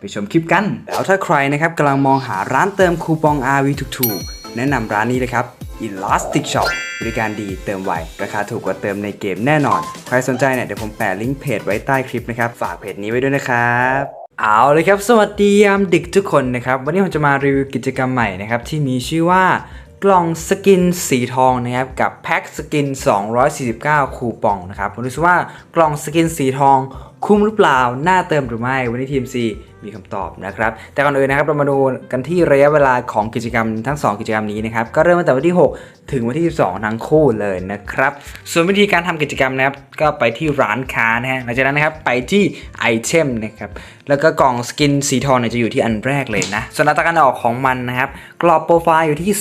ไปชมคลิปกัน แล้วถ้าใครนะครับกำลังมองหาร้านเติมคูปอง RV ถูกๆ แนะนำร้านนี้เลยครับ Elastic Shop บริการดีเติมไว ราคาถูกกว่าเติมในเกมแน่นอน ใครสนใจเนี่ยเดี๋ยวผมแปะลิงก์เพจไว้ใต้คลิปนะครับ ฝากเพจนี้ไว้ด้วยนะครับเอาเลยครับ สวัสดียามดึกทุกคนนะครับ วันนี้ผมจะมารีวิวกิจกรรมใหม่นะครับ ที่มีชื่อว่ากล่องสกินสีทองนะครับ กับแพ็คสกิน 249 คูปองนะครับผมาดูซิว่ากล่องสกินสีทองคุ้มหรือเปล่า น่าเติมหรือไม่ วันนี้ทีม C มีคำตอบนะครับ แต่ก่อนอื่นนะครับเรามาดูกันที่ระยะเวลาของกิจกรรมทั้ง 2 กิจกรรมนี้นะครับ ก็เริ่มตั้งแต่วันที่ 6 ถึงวันที่ 12 ทั้งคู่เลยนะครับ ส่วนวิธีการทำกิจกรรมนะครับ ก็ไปที่ร้านค้านะฮะ หลังจากนั้นนะครับไปที่ไอเทมนะครับ แล้วก็กล่องสกินสีทองเนี่ยจะอยู่ที่อันแรกเลยนะ ส่วนอัตราการออกของมันนะครับ กรอบโปรไฟล์อยู่ที่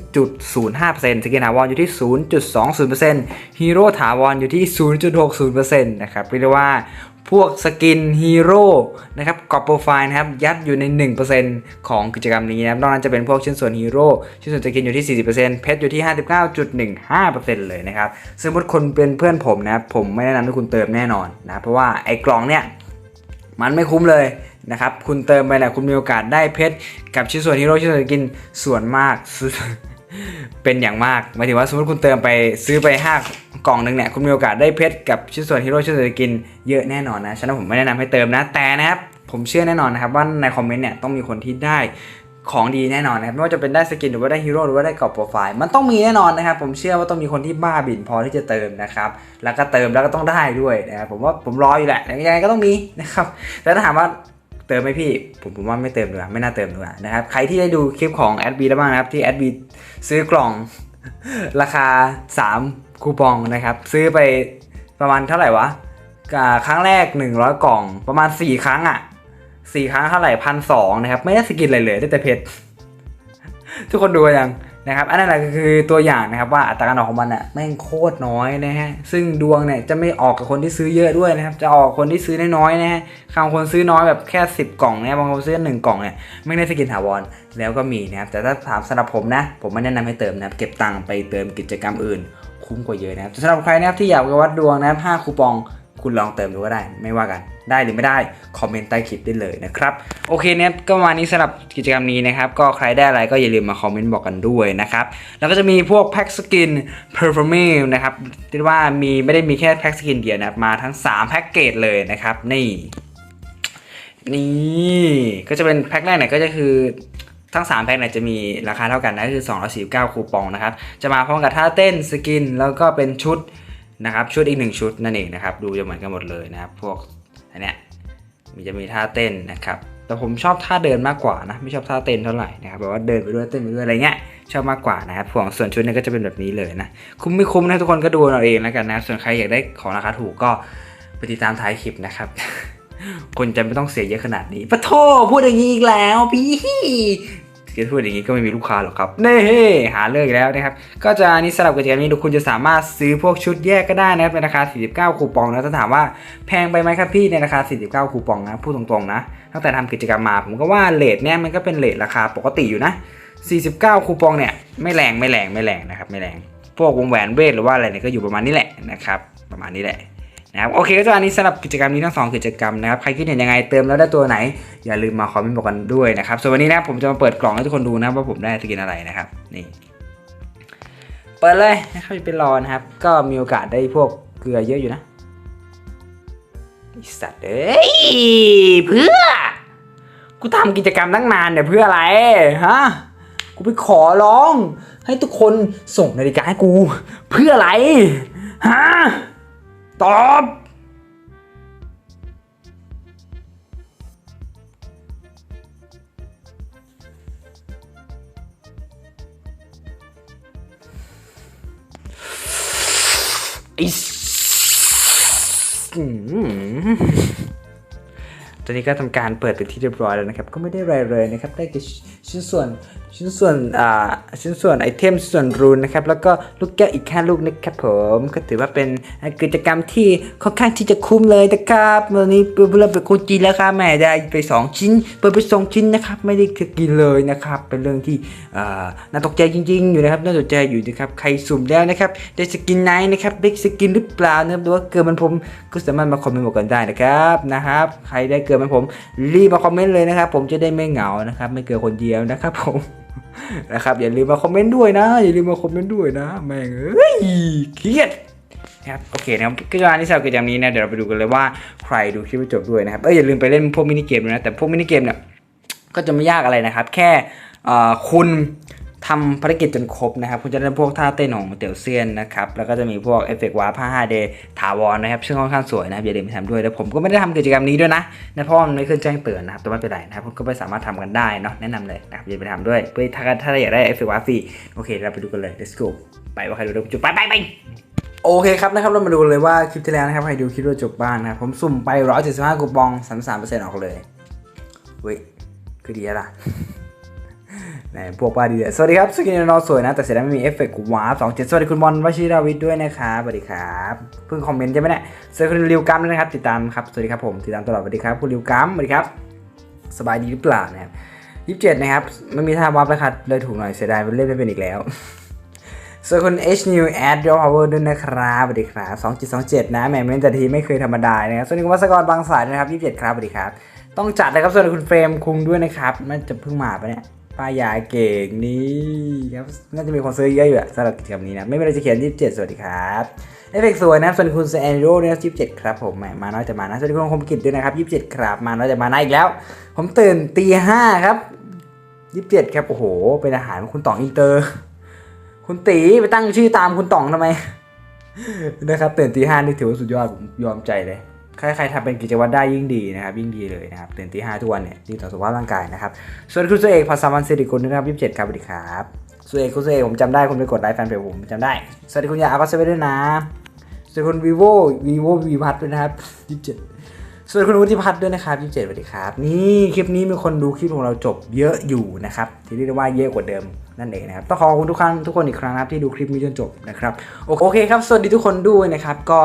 0.05%สกินถาวรอยู่ที่ 0.20%ฮีโร่ถาวรอยู่ที่ 0.60%นะครับ เรียกได้ว่า พวกสกินฮีโร่นะครับกรอบโปรไฟล์นะครับยัดอยู่ใน 1%ของกิจกรรมนี้นะครับนอกนั้นจะเป็นพวกชิ้นส่วนฮีโร่ชิ้นส่วนสกินอยู่ที่ 40%เพชรอยู่ที่ 59.15%เลยนะครับสมมติคนเป็นเพื่อนผมนะครับผมไม่แนะนำให้คุณเติมแน่นอนนะเพราะว่าไอ้กล่องเนี่ยมันไม่คุ้มเลยนะครับคุณเติมไปนะคุณมีโอกาสได้เพชรกับชิ้นส่วนฮีโร่ชิ้นส่วนสกินส่วนมากเป็นอย่างมากหมายถึงว่าสมมติคุณเติมไปซื้อไป 5 กล่องหนึ่งเนี่ยคุณมีโอกาสได้เพชรกับชิ้นส่วนฮีโร่ชิ้นส่วนสกินเยอะแน่นอนนะฉะนั้นผมไม่แนะนำให้เติมนะแต่นะครับผมเชื่อแน่นอนนะครับว่าในคอมเมนต์เนี่ยต้องมีคนที่ได้ของดีแน่นอนนะครับไม่ว่าจะเป็นได้สกินหรือว่าได้ฮีโร่หรือว่าได้กรอบโปรไฟล์มันต้องมีแน่นอนนะครับผมเชื่อว่าต้องมีคนที่บ้าบินพอที่จะเติมนะครับแล้วก็เติมแล้วก็ต้องได้ด้วยนะครับผมว่าผมรออยู่แหละยังไงก็ต้องมีนะครับแต่ถ้าถามว่าเติมไหมพี่ผมผมว่าไม่เติมดีกว่าไม่น่าเติมดีกว่านะครับใครที่ได้ดูคลิปของแอดบีแล้วบ้างนะครับที่แอดบีซื้อกล่องราคา 3 คูปองนะครับ ซื้อไปประมาณเท่าไหร่วะครั้งแรก 100 กล่องประมาณ 4 ครั้งอะ่ะ4ครั้งเท่าไหร่พันสองนะครับไม่ได้สกินอะไรเลยได้แต่เพชรทุกคนดูยังนะครับอันนั้นแหละคือตัวอย่างนะครับว่าอัตราการออกของมันอะแม่งโคตรน้อยนะฮะซึ่งดวงเนี่ยจะไม่ออกกับคนที่ซื้อเยอะด้วยนะครับจะออกคนที่ซื้อน้อยๆนะฮะบางคนซื้อน้อยแบบแค่ 10 กล่องเนี่ยบางคนซื้อหนึ่งกล่องเนี่ยไม่ได้สกินถาวรแล้วก็มีนะครับแต่ถ้าถามสำหรับผมนะ ผมไม่แนะนำให้เติมนะครับเก็บตังค์ไปเติมกิจกรรมอื่น คุ้มกว่าเยอะนะครับสำหรับใครนะครับที่อยากไปวัดดวงนะครับ 5 คูปองคุณลองเติมดูก็ได้ ไม่ว่ากันได้หรือไม่ได้ คอมเมนต์ใต้คลิปได้เลยนะครับโอเคเนี่ยก็ประมาณนี้สำหรับกิจกรรมนี้นะครับ ก็ใครได้อะไรก็อย่าลืมมาคอมเมนต์บอกกันด้วยนะครับ แล้วก็จะมีพวกแพ็กสกิน performance นะครับเรียกว่ามีไม่ได้มีแค่แพ็กสกินเดียวนะครับมาทั้ง 3 แพ็กเกจเลยนะครับนี่นี่ก็จะเป็นแพ็กแรกเนี่ยก็จะคือ ทั้ง 3 แพ็กเนี่ยจะมีราคาเท่ากันนะก็คือ 249 คูปองนะครับ จะมาพร้อมกับท่าเต้นสกิน แล้วก็เป็นชุดนะครับชุดอีกหนึ่งชุดนั่นเองนะครับ ดูจะเหมือนกันหมดเลยนะครับ พวกอันเนี้ยมีจะมีท่าเต้นนะครับ แต่ผมชอบท่าเดินมากกว่านะ ไม่ชอบท่าเต้นเท่าไหร่นะครับแบบว่าเดินไปด้วยเต้นไปด้วยอะไรเงี้ยชอบมากกว่านะครับพวกส่วนชุดเนี่ยก็จะเป็นแบบนี้เลยนะคุ้มไม่คุ้มนะทุกคนก็ดูเอาเองแล้วกันนะส่วนใครอยากได้ของราคาถูกก็ไปติดตามท้ายคลิปนะครับ คนจะไม่ต้องเสียเยอะขนาดนี้ปะโทพูดอย่างนี้อีกแล้ว พี่จะพูดอย่างนี้ก็ไม่มีลูกค้าหรอกครับเน่หาเลิกแล้วนะครับ ก็จะนี้สำหรับกิจกรรมนี้ทุกคุณจะสามารถซื้อพวกชุดแยกก็ได้นะครับในราคา 49 คูปองนะถ้าถามว่าแพงไปไหมครับพี่ในราคา 49 คูปองนะพูดตรงๆนะตั้งแต่ทำกิจกรรมมา ผมก็ว่าเลทเนี่ยมันก็เป็นเลทราคาปกติอยู่นะ 49 คูปองเนี่ยไม่แรงไม่แรงไม่แรงนะครับไม่แรง พวกวงแหวนเวทหรือว่าอะไรเนี่ยก็อยู่ประมาณนี้แหละนะครับประมาณนี้แหละ นะครับโอเคก็จะอันนี้สำหรับกิจกรรมนี้ทั้งสองกิจกรรมนะครับใครคิดเห็นยังไงเติมแล้วได้ตัวไหน อย่าลืมมาคอมเมนต์บอกกันด้วยนะครับส่วนวันนี้นะผมจะมาเปิดกล่องให้ทุกคนดูนะว่าผมได้สกินอะไรนะครับนี่เปิดเลยนะครับอย่าไปรอนะครับ ก็มีโอกาสได้พวกเกลือเยอะอยู่นะสัตว์เอ้ยเพื่อ กูทำกิจกรรมตั้งนานเนี่ยเพื่ออะไรฮะกูไปขอร้อง ให้ทุกคนส่งนาฬิกาให้กู เพื่ออะไรฮะ ตอบไอ้สอืมใจอนนี้ก็ทำการเปิดเป็นที่เรียบร้อยแล้วนะครับ ก็ไม่ได้อะไรเลยนะครับ ได้แค่ ชิ้นส่วนชิ้นส่วนอ่าชิ้นส่วนไอเทมส่วนรูนนะครับแล้วก็ลูกแก้วอีกแค่ลูกนะครับผมก็ถือว่าเป็นกิจกรรมที่ค่อนข้างที่จะคุ้มเลยนะครับวันนี้เปิดเริ่มเป็นคนจีนแล้วครับแม่ได้ไป 2 ชิ้นเปิดไปสองชิ้นนะครับไม่ได้กินเลยนะครับเป็นเรื่องที่อ่าน่าตกใจจริง ๆ อยู่นะครับน่าตกใจอยู่นะครับใครสุ่มแล้วนะครับได้สกินไหนนะครับได้สกินหรือเปล่านะครับหรือว่าเกินมันผมก็สามารถมาคอมเมนต์บอกกันได้นะครับนะครับใครได้เกินมันผมรีบมาคอมเมนต์เลยนะครับผมจะได้ไม่เหงานะครับไม่เกินคนเดียวนะครับผมนะครับอย่าลืมมาคอมเมนต์ด้วยนะ อย่าลืมมาคอมเมนต์ด้วยนะ แม่งเอ้ยเครียดนะครับโอเคนะครับกิจกรรที่สำหรับกิจกรรมนี้นะเดี๋ยวเราไปดูกันเลยว่าใครดูคลิปจบด้วยนะครับเอ้ยอย่าลืมไปเล่นพวกมินิเกมด้วยนะแต่พวกมินิเกมเนี่ยก็จะไม่ยากอะไรนะครับ แค่คุณ ทำภารกิจจนครบนะครับ คุณจะได้พวกท่าเต้นของเตี่ยวเซียนนะครับ แล้วก็จะมีพวกเอฟเฟกต์วาร์ผ้า 5D ถาวรนะครับ ซึ่งค่อนข้างสวยนะครับ อย่าลืมไปทำด้วย แล้วผมก็ไม่ได้ทำกิจกรรมนี้ด้วยนะนะเพราะว่ามันไม่ขึ้นแจ้งเตือนนะครับ แต่ไม่เป็นไรนะครับคุณก็ไปสามารถทำกันได้เนาะ แนะนำเลยนะครับ อย่าไปทำด้วย เพื่อถ้าถ้าอยากได้เอฟเฟกต์วาร์ฟรี โอเค เราไปดูกันเลย let's go ไปว่าใครดูด้จุดไปไปไปโอเคครับนะครับเรามาดูเลยว่าคลิปที่แล้วนะครับใครดูคลิปเราจบบ้างนะครับผมสุ่มไป 175คูปอง 33%ออกเลยเว้ยคือดีอะล่ะ ไหนพวกว่าดีสวัสดีครับสกินนอสวยนะ แต่เสียดายไม่มีเอฟเฟกต์วาร์ปสองเจ็ดสวัสดีคุณบอลวชิราวิทย์ด้วยนะครับสวัสดีครับเพิ่งคอมเมนต์ใช่ไหมเนี่ยสวัสดีคุณริวกัมด้วยนะครับ ติดตามครับสวัสดีครับผมติดตามตลอดสวัสดีครับคุณริวกัมสวัสดีครับสบายดีหรือเปล่านะครับยี่สิบเจ็ดนะครับไม่มีท่าวาร์ปแล้วครับเลยถูกหน่อยเสียดายเล่นไม่เป็นอีกแล้วส่วนคุณ H New Add Your Power ด้วยนะครับสวัสดีครับ2.27 นะแหมเม้นแต่ทีไม่เคยธรรมดานะครับส่วนคุณวัสกรบางสายด้วยนะครับ27 ครับสวัสดีครับ ต้องจัดนะครับส่วนคุณเฟรมคุงด้วยนะครับน่าจะเพิ่งมาปะเนี่ย ป้ายาเก่งนี่ครับน่าจะมีคนซื้อเยอะอยู่อะสำหรับกิจกรรมนี้นะไม่เป็นไรจะเขียน27สวัสดีครับเอฟเฟกต์สวยนะครับส่วนคุณแอนโรเนี่ย27ครับผมมาน้อยแต่มานะส่วนคุณคมกิจด้วยนะครับ27ครับมาน้อยแต่มานะอีกแล้ว ผมตื่นตีห้าครับ27ครับโอ้โห เป็นอาหารของคุณต่องอินเตอร์ คุณตีไปตั้งชื่อตามคุณต่องทำไมนะครับตื่นตีห้านี่ถือว่าสุดยอดผมยอมใจเลย ใครๆทำเป็นกิจวัตรได้ยิ่งดีนะครับยิ่งดีเลยนะครับตื่นตีห้าทุกวันเนี่ยดีต่อสุขภาพร่างกายนะครับส่วนคุณสุเอกภาษาวันสิริคุณนะครับยี่สิบเจ็ดครับสวัสดีครับสุเอกคุณสุเอกผมจำได้คุณไปกดไลค์แฟนเพจผมจำได้สวัสดีคุณยาอาก็เซเว่นด้วยนะสวัสดีคุณ vivo vivo v พัทด้วยนะครับยี่สิบเจ็ด ส่วนคุณวุฒิพัฒน์ด้วยนะครับ27สวัสดีครับ นี่คลิปนี้มีคนดูคลิปของเราจบเยอะอยู่นะครับที่เรียกได้ว่าเยอะกว่าเดิมนั่นเองนะครับต้องขอบคุณทุกครั้งทุกคนอีกครั้งนะครับที่ดูคลิปนี้จนจบนะครับโอเคครับ สวัสดีทุกคนด้วยนะครับ ก็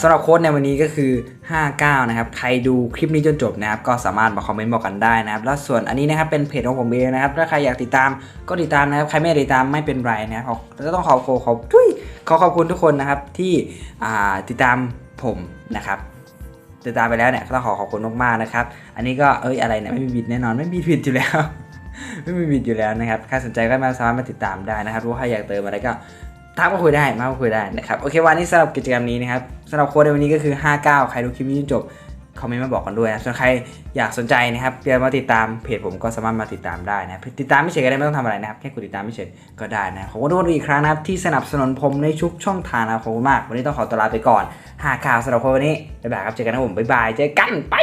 สำหรับโค้ดในวันนี้ก็คือ 59 นะครับ ใครดูคลิปนี้จนจบนะครับ ก็สามารถมาคอมเมนต์บอกกันได้นะครับ แล้วส่วนอันนี้นะครับเป็นเพจของผมเองนะครับ ถ้าใครอยากติดตามก็ติดตามนะครับ ใครไม่ติดตามไม่เป็นไรนะครับแล้วก็ต้องขอขอขอทุยขอขอบคุณทุกคนนะครับที่ติดตามผมนะครับ ติดตามไปแล้วเนี่ยก็ต้องขอขอบคุณมากๆนะครับ อันนี้ก็เอ้ยอะไรเนี่ยไม่มีบิดแน่นอนไม่มีบิดอยู่แล้ว ไม่มีบิดอยู่แล้วนะครับใครสนใจก็มาสามารถมาติดตามได้นะครับรู้ใครอยากเติมอะไรก็ทักมาคุยได้มาคุยได้นะครับโอเควันนี้สำหรับกิจกรรมนี้นะครับสำหรับโค้ดในวันนี้ก็คือ 59 ใครดูคลิปนี้จนจบ คอมเมนต์มาบอกกันด้วยนะ ส่วนใครอยากสนใจนะครับอยากมาติดตามเพจผมก็สามารถมาติดตามได้นะติดตามไม่เฉยก็ได้ไม่ต้องทำอะไรนะครับ แค่กดติดตามไม่เฉยก็ได้นะขอบคุณทุกคนอีกครั้งนะครับ ที่สนับสนุนผมในชุกช่องทางนะครับขอบคุณมาก วันนี้ต้องขอตัวลาไปก่อนหาข่าวสำหรับคนวันนี้บ๊ายบายครับเจอกันนะผมบ๊ายบายเจอกันไป